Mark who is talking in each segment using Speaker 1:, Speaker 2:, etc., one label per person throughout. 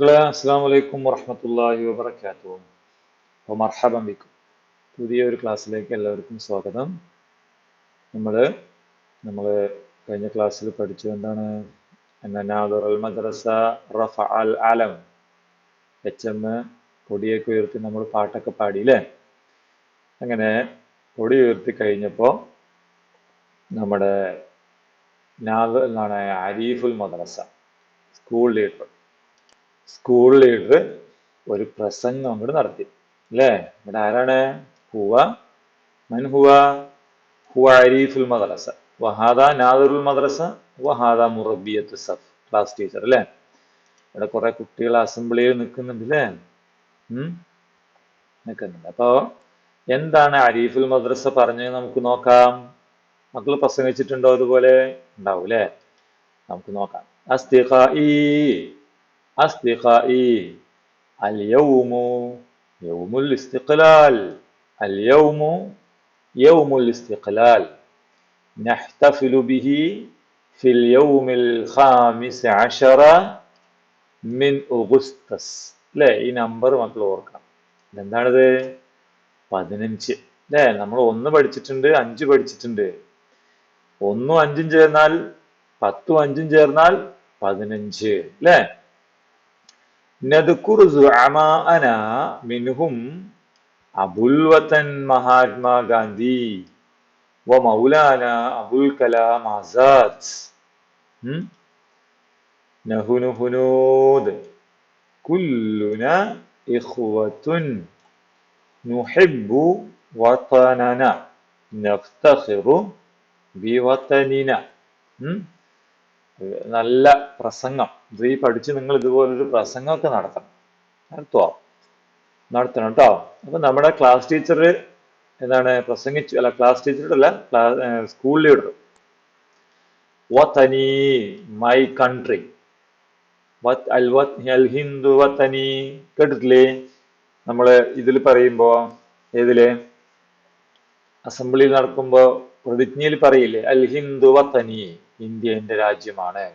Speaker 1: മക്കളെ അസ്സാം വലൈക്കും വറഹമത്തല്ലാഹി വബർക്കാത്തു അപ്പോൾ മർഹബം പുതിയ ഒരു ക്ലാസ്സിലേക്ക് എല്ലാവർക്കും സ്വാഗതം. നമ്മൾ നമ്മൾ കഴിഞ്ഞ ക്ലാസ്സിൽ പഠിച്ചു എന്താണ് നാദുറൽ മദ്രസ റഫ അൽ ആലം എച്ച് എം കൊടിയൊക്കെ ഉയർത്തി നമ്മൾ പാട്ടൊക്കെ പാടിയില്ലേ? അങ്ങനെ കൊടി ഉയർത്തി കഴിഞ്ഞപ്പോൾ നമ്മുടെ നാദ് എന്താണ് അരീഫുൽ മദ്രസ സ്കൂൾ ലീഡർ സ്കൂൾ ലീഡർ ഒരു പ്രസംഗം അങ്ങോട്ട് നടത്തി. അല്ലേ? ഇവിടെ ആരാണ്? ഹുവ. മൻ ഹുവ? ഹുവ അരീഫുൽ മദ്രസ. വഹാദ നാദറുൽ മദ്രസ വഹാദ മുറബിയത്ത് സഫ് ക്ലാസ് ടീച്ചർ അല്ലേ? ഇവിടെ കുറെ കുട്ടികൾ അസംബ്ലിയിൽ നിൽക്കുന്നുണ്ട് അല്ലേ? നിൽക്കുന്നുണ്ട്. അപ്പോ എന്താണ് അരീഫുൽ മദ്രസ പറഞ്ഞത് നമുക്ക് നോക്കാം. മക്കൾ പ്രസംഗിച്ചിട്ടുണ്ടോ അതുപോലെ ഉണ്ടാവും അല്ലേ? നമുക്ക് നോക്കാം. അസ്തിഖായി أصدقائي اليوم يوم الاستقلال اليوم يوم الاستقلال نحتفل به في اليوم الخامس عشر من أغسطس അല്ലേ ഈ നമ്പർ മക്കൾ ഓർക്കണം എന്താണിത് പതിനഞ്ച് അല്ലേ നമ്മൾ ഒന്ന് പഠിച്ചിട്ടുണ്ട് അഞ്ച് പഠിച്ചിട്ടുണ്ട് ഒന്നും അഞ്ചും ചേർന്നാൽ പത്തും അഞ്ചും ചേർന്നാൽ പതിനഞ്ച് അല്ലേ نذكر زعماءنا منهم أبو الوطن مهاتما غاندي ومولانا أبو الكلام آزاد. نحن هنود. كلنا إخوة نحب وطننا. نفتخر بوطننا. നല്ല പ്രസംഗം. ഇത് പഠിച്ച് നിങ്ങൾ ഇതുപോലൊരു പ്രസംഗമൊക്കെ നടത്തണം. നടത്തുക നടത്തണം കേട്ടോ അപ്പൊ നമ്മുടെ ക്ലാസ് ടീച്ചർ എന്താണ് പ്രസംഗിച്ചു അല്ല ക്ലാസ് ടീച്ചറുടെ അല്ല സ്കൂൾ ലീഡർ വത്തനി മൈ കൺട്രി അൽ ഹിന്ദു വത്തനി കേട്ടിട്ടില്ലേ? നമ്മൾ ഇതിൽ പറയുമ്പോ ഏതിൽ? അസംബ്ലിയിൽ നടക്കുമ്പോ പ്രതിജ്ഞയിൽ പറയില്ലേ? അൽ ഹിന്ദു വത്തനി ഇന്ത്യ എന്റെ രാജ്യമാണ്.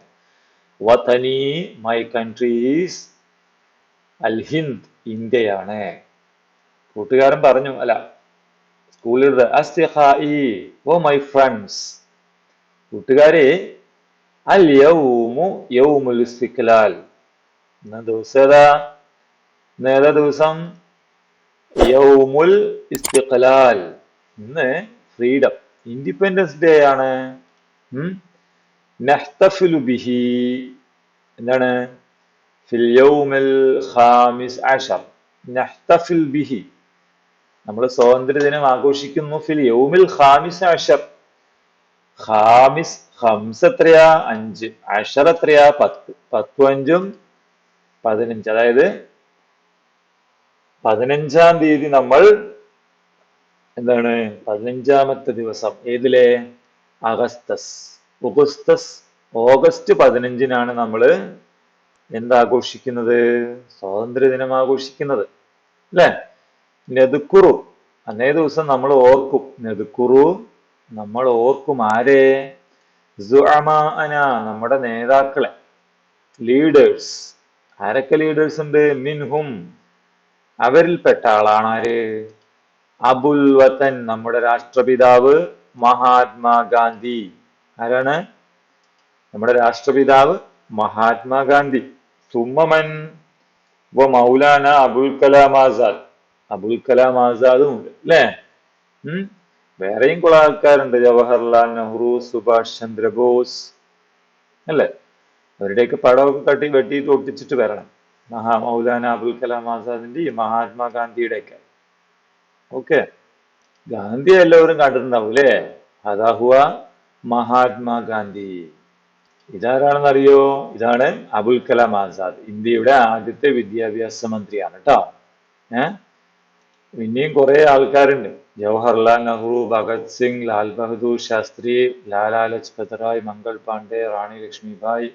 Speaker 1: വതനി മൈ കൺട്രീസ് അൽ ഹിന്ദ് ഇന്ത്യയാണ്. കൂട്ടുകാരൻ പറഞ്ഞു അല്ല സ്കൂളിൽ അസ്തിഹായി ഓ മൈ ഫ്രണ്ട്സ്. കൂട്ടുകാരെ അൽ യൗമു യൗമുൽ ഇസ്തിഖ്ലാൽ. ഇന്ന ദിവസം ഏതാ? ദിവസം? യൗമുൽ ഇസ്തിഖ്ലാൽ. ഇന്ന് ഫ്രീഡം ഇൻഡിപെൻഡൻസ് ഡേ ആണ്. നഹ്തഫിലു ബിഹി. എന്താണ്? നമ്മൾ സ്വാതന്ത്ര്യദിനം ആഘോഷിക്കുന്നു ഫിൽ യൗമിൽ ഖാമിസ് അഷർ ഖാമിസ് ഹംസ് എത്രയാ? അഞ്ച്. അഷർ എത്രയാ? പത്ത്. പത്തും അഞ്ചും പതിനഞ്ച്. അതായത് പതിനഞ്ചാം തീയതി നമ്മൾ എന്താണ്? പതിനഞ്ചാമത്തെ ദിവസം. ഏതിലെ? അഗസ്തസ് ഓഗസ്റ്റസ് ഓഗസ്റ്റ് പതിനഞ്ചിനാണ് നമ്മൾ എന്താഘോഷിക്കുന്നത്? സ്വാതന്ത്ര്യ ദിനം ആഘോഷിക്കുന്നത്. അല്ലേ? നെതുക്കുറു. അന്നേ ദിവസം നമ്മൾ ഓർക്കും. നെതുക്കുറു നമ്മൾ ഓർക്കും ആരെ? നമ്മുടെ നേതാക്കളെ. ലീഡേഴ്സ്. ആരൊക്കെ ലീഡേഴ്സ് ഉണ്ട്? മിൻഹും. അവരിൽപ്പെട്ട ആളാണ് ആര്? അബുൽ വതൻ നമ്മുടെ രാഷ്ട്രപിതാവ് മഹാത്മാഗാന്ധി. ആരാണ്? നമ്മുടെ രാഷ്ട്രപിതാവ് മഹാത്മാഗാന്ധി. സുമ്മമൻ വ മൗലാന അബുൽ കലാം ആസാദ്. അബുൽ കലാം ആസാദും ഉണ്ട് അല്ലേ? വേറെയും കുറെ ആൾക്കാരുണ്ട്. ജവഹർലാൽ നെഹ്റു സുഭാഷ് ചന്ദ്രബോസ് അല്ലേ? അവരുടെയൊക്കെ പടമൊക്കെ കട്ടി വെട്ടിയിട്ട് ഒട്ടിച്ചിട്ട് വരണം. മഹാ മൗലാന അബുൽ കലാം ആസാദിന്റെയും മഹാത്മാഗാന്ധിയുടെ ഒക്കെ ഓക്കെ. ഗാന്ധി എല്ലാവരും കണ്ടിട്ടുണ്ടാവും അല്ലേ? അതാഹുവ മഹാത്മാഗാന്ധി ഇതാരാണെന്ന് അറിയോ ഇതാണ് അബുൽ കലാം ആസാദ് ഇന്ത്യയുടെ ആദ്യത്തെ വിദ്യാഭ്യാസ മന്ത്രിയാണ് കേട്ടോ ഏഹ് പിന്നെയും കുറെ ആൾക്കാരുണ്ട്. ജവഹർലാൽ നെഹ്റു ഭഗത് സിംഗ് ലാൽ ബഹദൂർ ശാസ്ത്രി ലാലാ ലജ്പത് റായ് മംഗൾ പാണ്ഡെ റാണി ലക്ഷ്മിഭായ്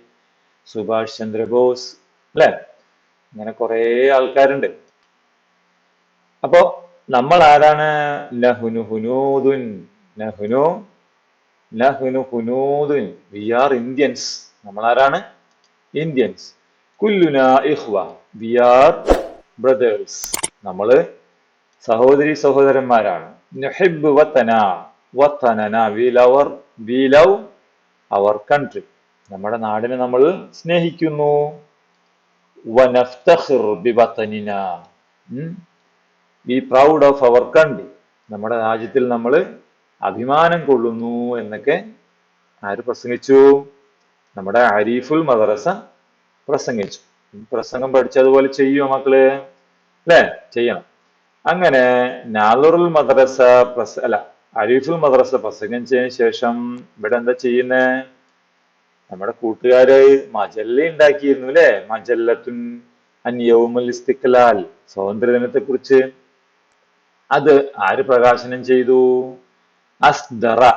Speaker 1: സുഭാഷ് ചന്ദ്രബോസ് അല്ലെ? ഇങ്ങനെ കുറേ ആൾക്കാരുണ്ട്. അപ്പോ നമ്മൾ ആരാണ്? ലഹുനു ഹുനൂദുൻ. ലഹുനു ലഹുനു ഹുനൂദുൻ വി ആർ ഇന്ത്യൻസ് നമ്മൾ ആരാണ് ഇന്ത്യൻസ് കുല്ലുന ഇഹ്വ വി ആർ ബ്രദേഴ്സ് നമ്മൾ സഹോദരി സഹോദരന്മാരാണ്. നുഹിബ് വത്തന വത്തനന we lover we love our country നമ്മുടെ നാടിനെ നമ്മൾ സ്നേഹിക്കുന്നു. വനഫ്തഖിർ ബിവത്തനിന be proud of our country നമ്മുടെ രാജ്യത്തിൽ നമ്മൾ അഭിമാനം കൊള്ളുന്നു എന്നൊക്കെ ആര് പ്രസംഗിച്ചു? നമ്മുടെ അരീഫുൽ മദ്രസ പ്രസംഗിച്ചു. പ്രസംഗം പഠിച്ചതുപോലെ ചെയ്യുമോ മക്കൾ? അല്ലേ? ചെയ്യണം. അങ്ങനെ നാലുറുൽ മദ്രസ പ്രസ അല്ല അരീഫുൽ മദ്രസ പ്രസംഗിച്ചതിന് ശേഷം ഇവിടെ എന്താ ചെയ്യുന്നേ? നമ്മുടെ കൂട്ടുകാര് മജല്ല ഉണ്ടാക്കിയിരുന്നു അല്ലെ? മജല്ലത്തുൻ അന്യവുമുൽ ഇസ്തിക്ലാൽ സ്വാതന്ത്ര്യദിനത്തെ കുറിച്ച് അത് ആര് പ്രകാശനം ചെയ്തു? അസ്ദറ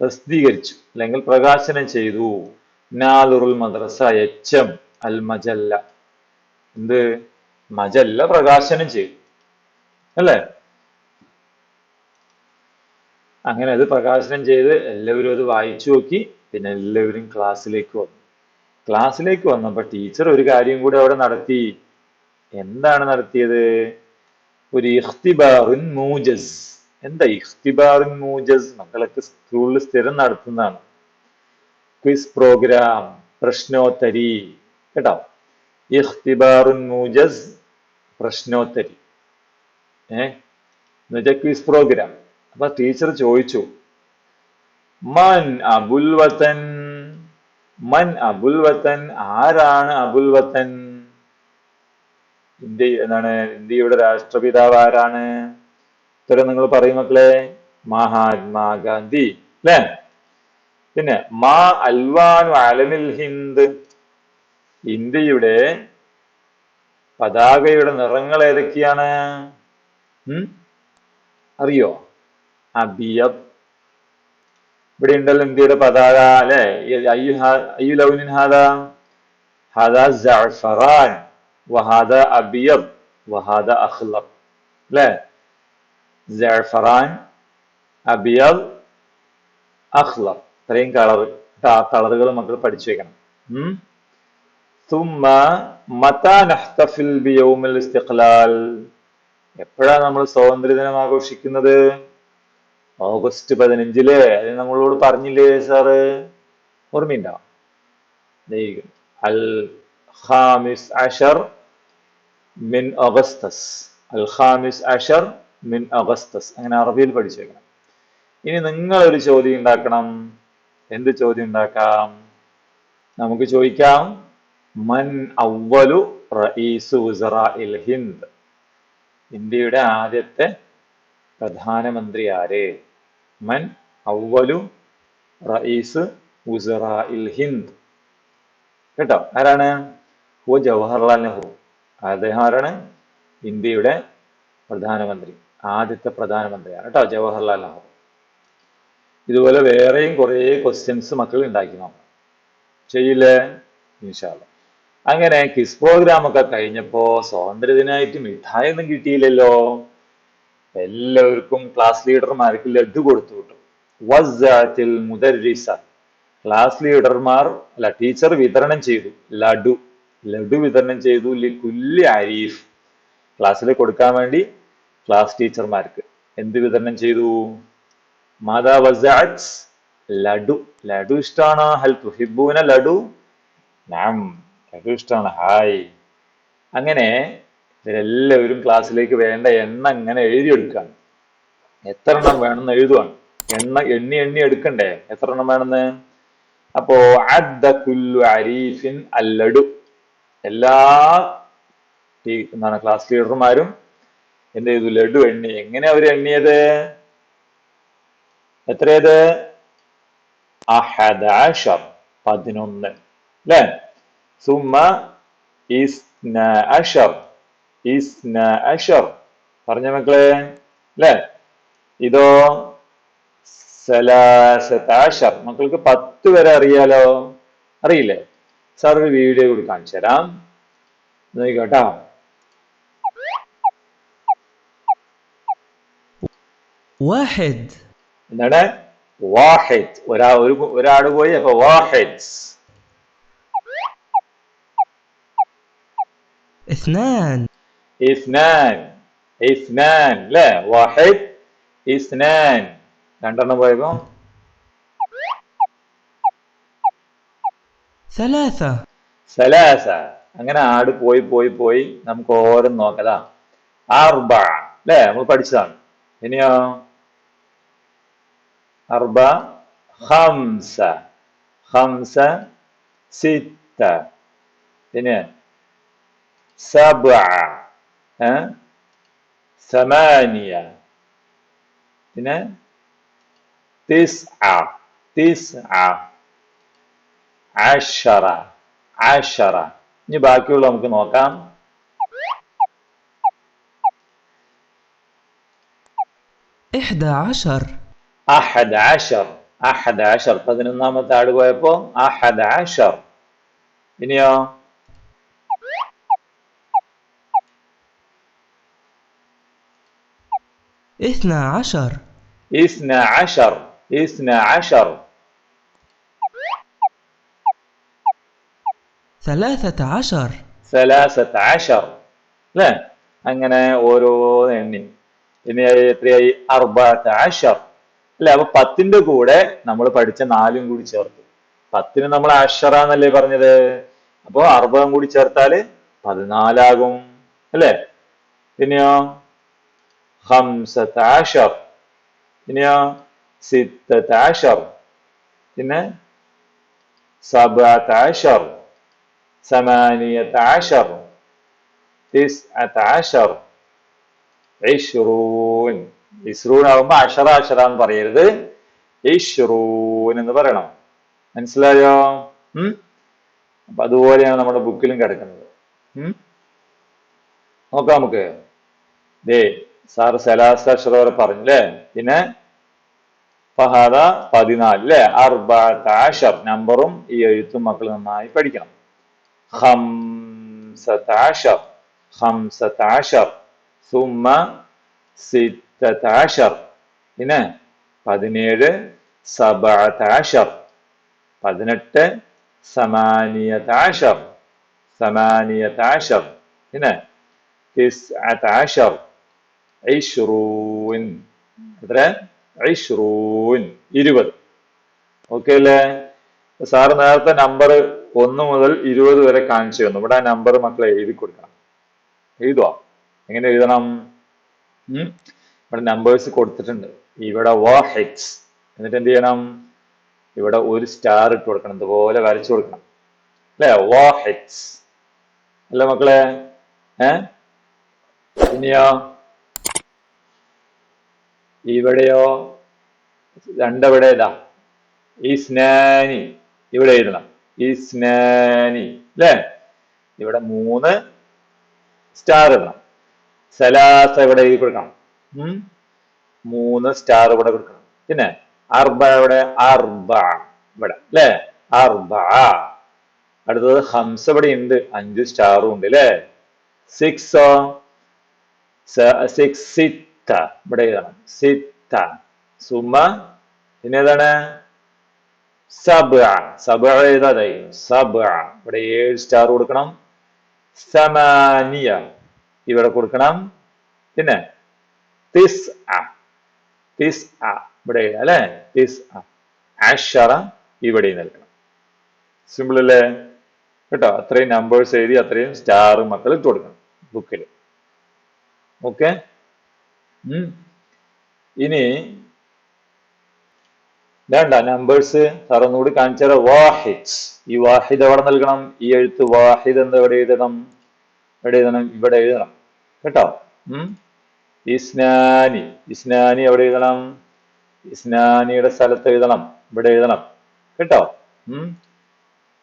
Speaker 1: പ്രസിദ്ധീകരിച്ചു അല്ലെങ്കിൽ പ്രകാശനം ചെയ്തു. നാലുറുൽ മദ്രസ എച്ച് എം അൽ മജല്ല. എന്ത്? മജല്ല പ്രകാശനം ചെയ്തു. അല്ലേ? അങ്ങനെ അത് പ്രകാശനം ചെയ്ത് എല്ലാവരും അത് വായിച്ചു നോക്കി പിന്നെ എല്ലാവരും ക്ലാസ്സിലേക്ക് വന്നു. ക്ലാസ്സിലേക്ക് വന്നപ്പോൾ ടീച്ചർ ഒരു കാര്യം കൂടി അവിടെ നടത്തി. എന്താണ് നടത്തിയത്? ഒരു ഇഖ്തിബാറുൻ മൂജസ്. എന്താ ഇഖ്തിബാറുൻ മൂജസ് മക്കളൊക്കെ സ്കൂളിൽ സ്ഥിരം നടത്തുന്നതാണ്. ക്വിസ് പ്രോഗ്രാം പ്രശ്നോത്തരി കേട്ടോ? ഇഖ്തിബാറുൻ മൂജസ് പ്രശ്നോത്തരി. ഏ? എന്നുവെച്ചാൽ ക്വിസ് പ്രോഗ്രാം. അപ്പൊ ടീച്ചർ ചോദിച്ചു മൻ അബുൽ വത്തൻ മൻ അബുൽ വത്തൻ ആരാണ് അബുൽ വത്തൻ ഇന്ത്യ എന്താണ് ഇന്ത്യയുടെ രാഷ്ട്രപിതാവ് ആരാണ്? ഉത്തരം നിങ്ങൾ പറയും മക്കളെ. മഹാത്മാഗാന്ധി അല്ലേ പിന്നെ മാ അൽവാനു അലനിൽ ഹിന്ദ്. ഇന്ത്യയുടെ പതാകയുടെ നിറങ്ങൾ ഏതൊക്കെയാണ്? അറിയോ? അബിയബ് ഇവിടെ ഉണ്ടല്ലോ ഇന്ത്യയുടെ പതാക അല്ലെ അയ്യു ലൗനിൻ ഹാദ? ഹാദ ജഫറാൻ വഹാദ അബിയബ് വഹാദ അഖ്ലർ അല്ലെ ജഅഫറാൻ അബിയബ് അഖ്ലർ ഇത്രയും കളർ കളറുകൾ മക്കൾ പഠിച്ചു വെക്കണം ഉം ثم متى نحتفل بيوم الاستقلال എപ്പോഴാണ് നമ്മൾ സ്വാതന്ത്ര്യദിനം ആഘോഷിക്കുന്നത് ഓഗസ്റ്റ് പതിനഞ്ചില് അത് നമ്മളോട് പറഞ്ഞില്ലേ സാറ് ഓർമ്മയുണ്ടാവും അൽ ഖാമിസ് അഷർ മിൻ അഗസ്തസ് അൽ ഖാമിസ് അഷർ മിൻ അഗസ്തസ്. അങ്ങനെ അറബിയിൽ പഠിച്ചേക്കണം. ഇനി നിങ്ങൾ ഒരു ചോദ്യം ഉണ്ടാക്കണം. എന്ത് ചോദ്യം ഉണ്ടാക്കാം? നമുക്ക് ചോദിക്കാം. മൻ അവലു റഈസു ഉസറാഇൽ ഹിന്ദ്. ഇന്ത്യയുടെ ആദ്യത്തെ പ്രധാനമന്ത്രി ആരെ? മൻ അവലു റഈസ് ഉസറാഇൽ ഹിന്ദ്. കേട്ടോ? ആരാണ്? ഹു ജവഹർലാൽ നെഹ്റു. അദ്ദേഹം ആരാണ്? ഇന്ത്യയുടെ പ്രധാനമന്ത്രി. ആദ്യത്തെ പ്രധാനമന്ത്രിയാണ് കേട്ടോ ജവഹർലാൽ നെഹ്റു. ഇതുപോലെ വേറെയും കുറേ ക്വസ്റ്റ്യൻസ് മക്കൾ ഉണ്ടാക്കി നോക്കാം ചെയ്യില്ലേ ഇൻഷാല്ല അങ്ങനെ കിസ് പ്രോഗ്രാം ഒക്കെ കഴിഞ്ഞപ്പോ സ്വാതന്ത്ര്യദിനായിട്ട് മിഠായി ഒന്നും കിട്ടിയില്ലല്ലോ. എല്ലാവർക്കും ക്ലാസ് ലീഡർമാർക്ക് ലഡു കൊടുത്തു കിട്ടും വസ്സാത്തിൽ മുദരിസ. ക്ലാസ് ലീഡർമാർ അല്ല ടീച്ചർ വിതരണം ചെയ്തു. ലഡു. ലഡു വിതരണം ചെയ്തു. കുല്ലി അരീഫ് ക്ലാസ്സിൽ കൊടുക്കാൻ വേണ്ടി ക്ലാസ് ടീച്ചർമാർക്ക്. എന്ത് വിതരണം ചെയ്തു? മാതാ ലഡു. ലഡു ഇഷ്ടമാണ് ഹൽ ലഡു? നാം. ലഡു ഇഷ്ടമാണ് ഹായ്. അങ്ങനെ ഇവരെല്ലാവരും ക്ലാസ്സിലേക്ക് വേണ്ട എണ്ണ അങ്ങനെ എഴുതിയെടുക്കാണ്. എത്ര എണ്ണം വേണമെന്ന് എഴുതുവാണ്. എണ്ണ എണ്ണി എണ്ണി എടുക്കണ്ടേ? എത്ര എണ്ണം വേണമെന്ന്? അപ്പോ അദ്ദ കുല്ലു അരീഫിൻ അല്ലടു എല്ലാ എന്താണ് ക്ലാസ് ലീഡർമാരും എന്ത് ചെയ്തു ലഡു എണ്ണി. എങ്ങനെ അവർ എണ്ണിയത്? എത്രയത്? പതിനൊന്ന്. അല്ലേ? സുമ പറഞ്ഞ മക്കളെ? അല്ലേ? ഇതോ മക്കൾക്ക് പത്ത് വരെ അറിയാലോ? അറിയില്ലേ? സാർ ഒരു വീഡിയോ കൂടി കാണിച്ചു തരാം. നോക്കിക്കോട്ടോ
Speaker 2: വാഹിദ്
Speaker 1: എന്താണ്? വാഹിദ്. ഒരാ ഒരു ഒരാൾ പോയി അപ്പൊ വാഹിദ്.
Speaker 2: ഇസ്നാൻ.
Speaker 1: ഇസ്നാൻ. ഇസ്നാൻ അല്ലേ വാഹിദ് ഇസ്നാൻ. രണ്ടെണ്ണം പോയപ്പോ?
Speaker 2: സലാസ.
Speaker 1: സലാസ. അങ്ങനെ ആട് പോയി പോയി പോയി. നമുക്ക് ഓരോന്ന് നോക്കാം. അർബ. അല്ലേ നമ്മൾ പഠിച്ചതാണ്. ഇനിയോ അർബ ഹംസ ഹംസ സിത്ത പിന്നെ സബ സമാനിയ പിന്നെ തിസ്അ തിസ്അ അഷറ അഷറ ഇനി ബാക്കിയുള്ള നമുക്ക് നോക്കാം
Speaker 2: إحدى عشر
Speaker 1: അഹദ് അഷർ അഹദ് അഷർ പതിനൊന്നാമത്തെ ആട് പോയപ്പോ അഹദ് അഷർ ഇനിയോ
Speaker 2: اثنى عشر
Speaker 1: ഇസ്ന അഷർ ഇസ്ന അഷർ
Speaker 2: ثلاثة عشر
Speaker 1: സലാസത്ത് അഷർ അല്ലേ അങ്ങനെ ഓരോ എണ്ണി എത്രയായി? അർബാത്ത അഷർ അല്ലെ? അപ്പൊ പത്തിന്റെ കൂടെ നമ്മൾ പഠിച്ച നാലും കൂടി ചേർത്തു. പത്തിന് നമ്മൾ അഷറാന്നല്ലേ പറഞ്ഞത്? അപ്പോ അറുപതും കൂടി ചേർത്താൽ പതിനാലാകും. അല്ലേ? പിന്നെയോ ഹംസത്ത് പിന്നെയോ സിത്തത്ത് പിന്നെ സബത്ത് സമാനിയ താഷർ തിസ് അത്ത് ഐഷുറൂൻ ഇസ്രൂൻ ആകുമ്പോൾ അഷറ അഷറ എന്ന് പറയരുത്. ഐഷുറൂൻ എന്ന് പറയണം. മനസ്സിലായോ? ഉം? അപ്പൊ അതുപോലെയാണ് നമ്മുടെ ബുക്കിലും കിടക്കുന്നത്. ഉം? നോക്കാം നമുക്ക്. ദേ സാർ സലാസ പറഞ്ഞു അല്ലേ പിന്നെ ഫഹാദ പതിനാല് അല്ലെ അർബാഷർ നമ്പറും ഈ എഴുത്തും മക്കൾ നന്നായി പഠിക്കണം. ഹംസതാഷർ ഹംസതാഷർ ثم സുമ സിത്തതാഷർ പിന്നെ പതിനേഴ് عشر പതിനെട്ട് സമാനിയതാഷർ عشر പിന്നെ തിസ്അതാഷർ ഐഷ്റൂൻ എത്ര ഐഷ്റൂൻ ഇരുപത്. ഓക്കെ അല്ലേ? സാർ നേരത്തെ നമ്പർ ഒന്ന് മുതൽ ഇരുപത് വരെ കാണിച്ചു തന്നു. ഇവിടെ ആ നമ്പർ മക്കളെ എഴുതി കൊടുക്കാം എഴുതുവാ? എങ്ങനെ എഴുതണം? ഇവിടെ നമ്പേഴ്സ് കൊടുത്തിട്ടുണ്ട്. ഇവിടെ വാഹിഡ്സ് എന്നിട്ട് എന്ത് ചെയ്യണം? ഇവിടെ ഒരു സ്റ്റാർ ഇട്ട് കൊടുക്കണം. ഇതുപോലെ വരച്ചു കൊടുക്കണം. അല്ലേ? വാഹിഡ്സ് അല്ല മക്കളെ? ഏ? ഇനിയോ? ഇവിടെയോ? രണ്ടവിടെ ഇതാ. ഈ സ്നാനി ഇവിടെ എഴുതണം. ഈ സ്നാനി അല്ലേ? ഇവിടെ മൂന്ന് സ്റ്റാർ ഇടണം. സലാസ ഇവിടെ എഴുതി കൊടുക്കണം? മൂന്ന് സ്റ്റാർ ഇവിടെ കൊടുക്കണം. പിന്നെ അർബ ഇവിടെ അർബ. ഇവിടെ അല്ലേ? അർബ. അടുത്തത് ഹംസ ഇവിടെ ഉണ്ട്. അഞ്ച് സ്റ്റാറും ഉണ്ട് അല്ലേ? സിക്സോ സിക്സ് സിത്ത ഇവിടെ എഴുതണം. സിത്ത സുമ. പിന്നെ ഏതാണ്? സബ സബ ഏതാതായി സബ ഇവിടെ ഏഴ് സ്റ്റാർ കൊടുക്കണം. സമാനിയ. ഇവിടെ കൊടുക്കണം. പിന്നെ തിസ് തിസ് ഇവിടെ അല്ലേ? തിസ് അഷറ ഇവിടെ നൽകണം സിമ്പിൾ അല്ലേ? കേട്ടോ? അത്രയും നമ്പേഴ്സ് എഴുതി അത്രയും സ്റ്റാർ മക്കൾ ഇട്ട് കൊടുക്കണം ബുക്കിൽ ഓക്കെ ഇനി വേണ്ട നമ്പേഴ്സ് സാർ ഒന്നുകൂടി കാണിച്ചാൽ വാഹിദ് ഈ വാഹിദ് എവിടെ നൽകണം ഈ എഴുത്ത് വാഹിദ് എന്ന് എവിടെ എഴുതണം? എവിടെ എഴുതണം? ഇവിടെ എഴുതണം. കേട്ടോ? ഇസ്നാനി. ഇസ്നാനി എവിടെ എഴുതണം? ഇസ്നാനിയുടെ സ്ഥലത്ത് എഴുതണം. ഇവിടെ എഴുതണം. കേട്ടോ?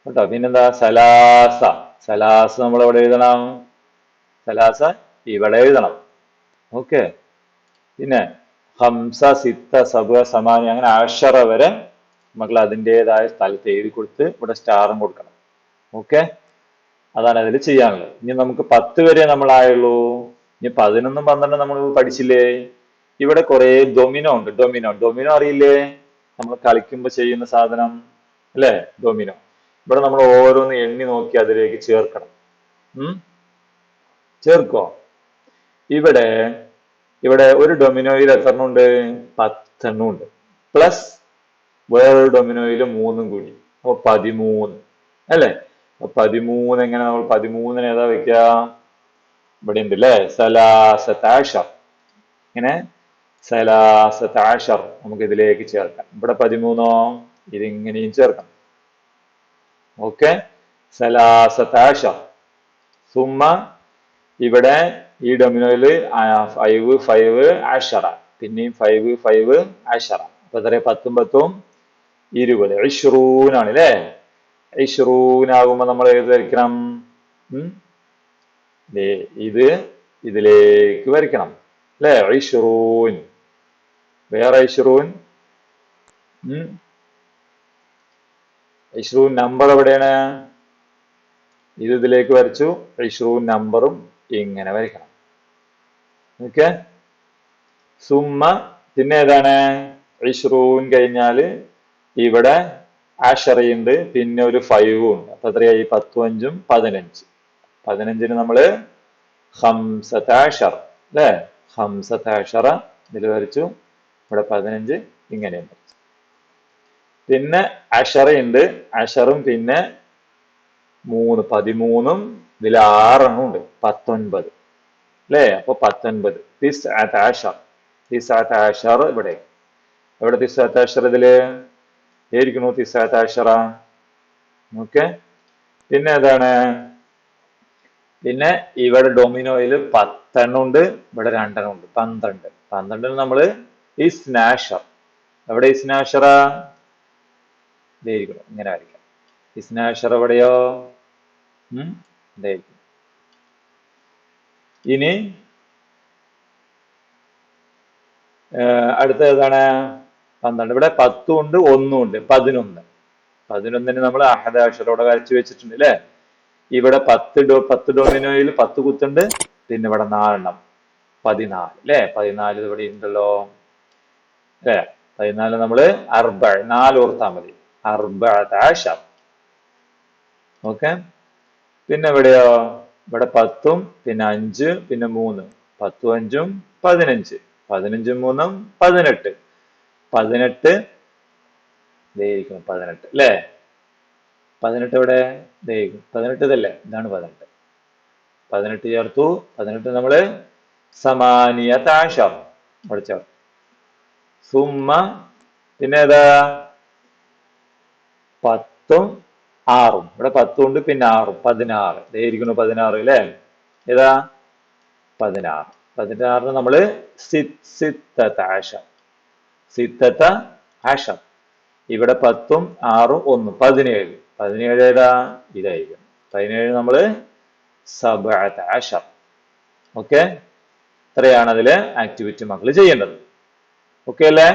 Speaker 1: കേട്ടോ? പിന്നെന്താ? സലാസ. സലാസ നമ്മൾ എവിടെ എഴുതണം? സലാസ ഇവിടെ എഴുതണം. ഓക്കെ. പിന്നെ ഹംസ സിത്ത സബ സമാനി അങ്ങനെ അക്ഷറ വരെ നമ്മൾ അതിന്റെതായ സ്ഥലത്ത് എഴുതി കൊടുത്ത് ഇവിടെ സ്റ്റാറും കൊടുക്കണം. ഓക്കെ? അതാണ് അതിൽ ചെയ്യാനുള്ളത്. ഇനി നമുക്ക് പത്ത് വരെ നമ്മളായുള്ളൂ. ഇനി പതിനൊന്നും പന്ത്രണ്ടും നമ്മൾ പഠിച്ചില്ലേ? ഇവിടെ കുറെ ഡൊമിനോ ഉണ്ട് ഡൊമിനോ ഡൊമിനോ അറിയില്ലേ? നമ്മൾ കളിക്കുമ്പോൾ ചെയ്യുന്ന സാധനം അല്ലേ? ഡൊമിനോ ഇവിടെ നമ്മൾ ഓരോന്ന് എണ്ണി നോക്കി അതിലേക്ക് ചേർക്കണം. ഉം? ചേർക്കോ? ഇവിടെ ഇവിടെ ഒരു ഡൊമിനോയിൽ എത്ര എണ്ണം ഉണ്ട്? പത്തെണ്ണം ഉണ്ട്. പ്ലസ് വേറൊരു ഡൊമിനോയിൽ മൂന്നും കൂടി. അപ്പൊ പതിമൂന്ന്. അല്ലേ? പതിമൂന്ന് എങ്ങനെ നമ്മൾ പതിമൂന്നിന് ഏതാ വെക്കുക ഇവിടെ ഉണ്ട് അല്ലേ സലാസത്താഷർ ഇങ്ങനെ സലാസത്താഷർ നമുക്ക് ഇതിലേക്ക് ചേർക്കാം. ഇവിടെ പതിമൂന്നോ? ഇതിങ്ങനെയും ചേർക്കാം. ഓക്കെ? സലാസത്താഷർ സുമ ഇവിടെ ഈ ഡൊമിനോയിൽ ഫൈവ് ഫൈവ് ആഷറ. പിന്നെയും ഫൈവ് ഫൈവ് ആഷറ. അപ്പൊ എത്ര പത്തും പത്തും ഇരുപത്. ഇഷ്റൂനാണ് അല്ലേ? ഇഷ്റൂനാകുമ്പോ നമ്മൾ ഏത് ധരിക്കണം ഇത് ഇതിലേക്ക് വരയ്ക്കണം. അല്ലേ ഐഷറൂൻ വേറെ ഐഷറൂൻ ഐഷറൂൻ നമ്പർ എവിടെയാണ്? ഇത് ഇതിലേക്ക് വരച്ചു. ഐഷറൂൻ നമ്പറും ഇങ്ങനെ വരയ്ക്കണം. ഓക്കെ? സുമ്മ പിന്നെ ഏതാണ്? ഐഷറൂൻ കഴിഞ്ഞാൽ ഇവിടെ ആഷറിയുണ്ട് പിന്നെ ഒരു ഫൈവും ഉണ്ട്. അപ്പൊ എത്രയായി? പത്തും അഞ്ചും പതിനഞ്ച്. പതിനഞ്ചിന് നമ്മൾ ഹംസത്താഷർ അല്ലേ? ഹംസത്താഷറ ഇതിൽ വരച്ചു ഇവിടെ പതിനഞ്ച് ഇങ്ങനെയുണ്ട് പിന്നെ അഷറയുണ്ട് അഷറും പിന്നെ മൂന്ന് പതിമൂന്നും ഇതിൽ ആറെണ്ണം ഉണ്ട്. പത്തൊൻപത്. അല്ലേ? അപ്പൊ പത്തൊൻപത്. തിസ് ആഷർ തിസ് ആഷർ ഇവിടെ. എവിടെ തിസ് ആഷർ ഇതിൽ? ഏരിക്കണു തിസ് ആഷറ ഓക്കെ പിന്നെ ഏതാണ്? പിന്നെ ഇവിടെ ഡൊമിനോയിൽ പത്തെണ്ണം ഉണ്ട് ഇവിടെ രണ്ടെണ്ണം ഉണ്ട് പന്ത്രണ്ട്. പന്ത്രണ്ടിൽ നമ്മൾ ഈ സ്നാഷർ എവിടെ ഈ സ്നാഷറാ ഇതായിരിക്കണം ഇങ്ങനെ വരയ്ക്കാം. ഈ സ്നാഷർ എവിടെയോ? ഇതായിരിക്കും ഇനി അടുത്ത ഏതാണ്? പന്ത്രണ്ട്. ഇവിടെ പത്തും ഉണ്ട് ഒന്നും ഉണ്ട് പതിനൊന്ന്. പതിനൊന്നിന് നമ്മൾ അഹദാഷറോടെ വരച്ചു വെച്ചിട്ടുണ്ട് അല്ലേ? ഇവിടെ പത്ത് ഡോ പത്ത് ഡൊമിനോയിൽ പത്ത് കുത്തുണ്ട്. പിന്നെ ഇവിടെ നാലെണ്ണം. പതിനാല് അല്ലേ പതിനാല് ഇവിടെ ഉണ്ടല്ലോ. അല്ലേ പതിനാല് നമ്മൾ അർബ നാല് ഓർത്താൽ മതി. അർബാഷ ഓക്കെ? പിന്നെ എവിടെയോ? ഇവിടെ പത്തും പിന്നെ അഞ്ച് പിന്നെ മൂന്ന്. പത്തും അഞ്ചും പതിനഞ്ച്. പതിനഞ്ചും മൂന്നും പതിനെട്ട്. പതിനെട്ട്. ഇരിക്കുന്നു പതിനെട്ട്. അല്ലേ പതിനെട്ട് ഇവിടെ പതിനെട്ട് ഇതല്ലേ? ഇതാണ് പതിനെട്ട്. പതിനെട്ട് ചേർത്തു പതിനെട്ട് നമ്മൾ സമാനിയ താഷർ അവിടെ ചേർത്തു. സുമ്മ പിന്നെ ഏതാ പത്തും ആറും. ഇവിടെ പത്തും ഉണ്ട് പിന്നെ ആറും. പതിനാറ്. ഇരിക്കുന്നു പതിനാറ് അല്ലേ? ഏതാ? പതിനാറ്. പതിനാറിന് നമ്മൾ സിത്തത്ത ആഷർ സിത്തത്ത ആഷർ ഇവിടെ പത്തും ആറും ഒന്നും. പതിനേഴ്. പതിനേഴ് ഏതാ ഇതായിരിക്കും. പതിനേഴ് നമ്മൾ ഓക്കെ ഇത്രയാണ് അതിൽ ആക്ടിവിറ്റി മക്കൾ ചെയ്യേണ്ടത്. ഓക്കെ അല്ലേ?